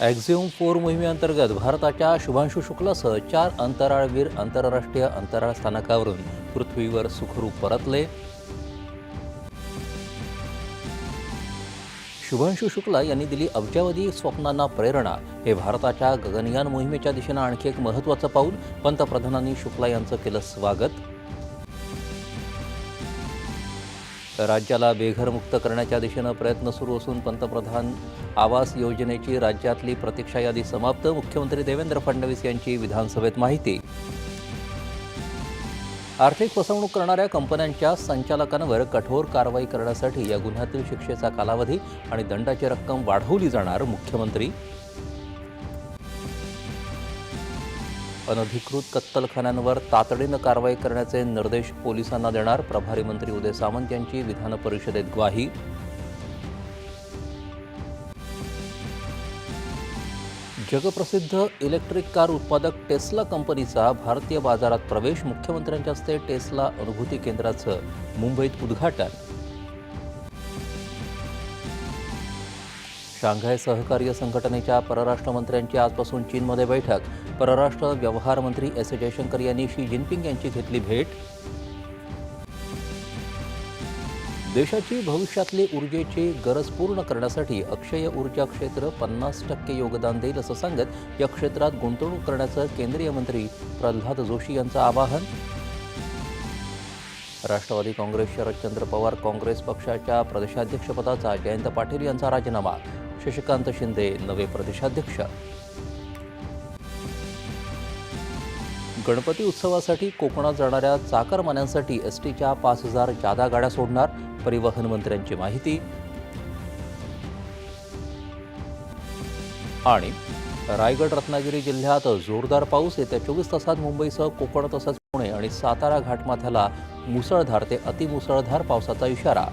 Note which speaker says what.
Speaker 1: ॲक्झिओम four मोहिमेअंतर्गत भारताच्या शुभांशू शुक्लासह चार अंतराळवीर आंतरराष्ट्रीय अंतराळ स्थानकावरून पृथ्वीवर सुखरूप परतले. शुभांशू शुक्ला यांनी दिली अब्जावधी स्वप्नांना प्रेरणा. हे भारताच्या गगनयान मोहिमेच्या दिशेनं आणखी एक महत्त्वाचं पाऊल. पंतप्रधानांनी शुक्ला यांचं केलं स्वागत. राज्याला बेघरमुक्त करण्याच्या दिशेनं प्रयत्न सुरू असून पंतप्रधान आवास योजनेची राज्यातली प्रतीक्षा यादी समाप्त. मुख्यमंत्री देवेंद्र फडणवीस यांची विधानसभेत माहिती. आर्थिक फसवणूक करणाऱ्या कंपन्यांच्या संचालकांवर कठोर कारवाई करण्यासाठी या गुन्ह्यातील शिक्षेचा कालावधी आणि दंडाची रक्कम वाढवली जाणार मुख्यमंत्री अनधिकृत कत्तलखान्यांवर तातडीनं कारवाई करण्याचे निर्देश पोलिसांना देणार प्रभारी मंत्री उदय सामंत यांची विधान परिषदेत ग्वाही. जगप्रसिद्ध इलेक्ट्रिक कार उत्पादक टेस्ला कंपनीचा भारतीय बाजारात प्रवेश मुख्यमंत्र्यांच्या हस्ते टेस्ला अनुभूती केंद्राचं मुंबईत उद्घाटन. शांघाय सहकार्य संघटनेच्या परराष्ट्र मंत्र्यांची आजपासून चीनमध्ये बैठक. परराष्ट्र व्यवहार मंत्री एस जयशंकर यांनी शी जिनपिंग यांची घेतली भेट. देशाची भविष्यातली ऊर्जेची गरज पूर्ण करण्यासाठी अक्षय ऊर्जा क्षेत्र पन्नास टक्के योगदान देईल असं सांगत या क्षेत्रात गुंतवणूक करण्याचं केंद्रीय मंत्री प्रल्हाद जोशी यांचं आवाहन. राष्ट्रवादी काँग्रेस शरदचंद्र पवार काँग्रेस पक्षाच्या प्रदेशाध्यक्षपदाचा जयंत पाटील यांचा राजीनामा. शशिकांत शिंदे नवे प्रदेशाध्यक्ष. गणपती उत्सवासाठी कोकणात जाणाऱ्या चाकरमान्यांसाठी एस टीच्या पाच हजार जादा गाड्या सोडणार परिवहन मंत्र्यांची माहिती. आणि रायगड रत्नागिरी जिल्ह्यात जोरदार पाऊस येत्या चोवीस तासात मुंबईसह कोकण तसंच पुणे आणि सातारा घाटमाथ्याला मुसळधार ते अतिमुसळधार पावसाचा इशारा.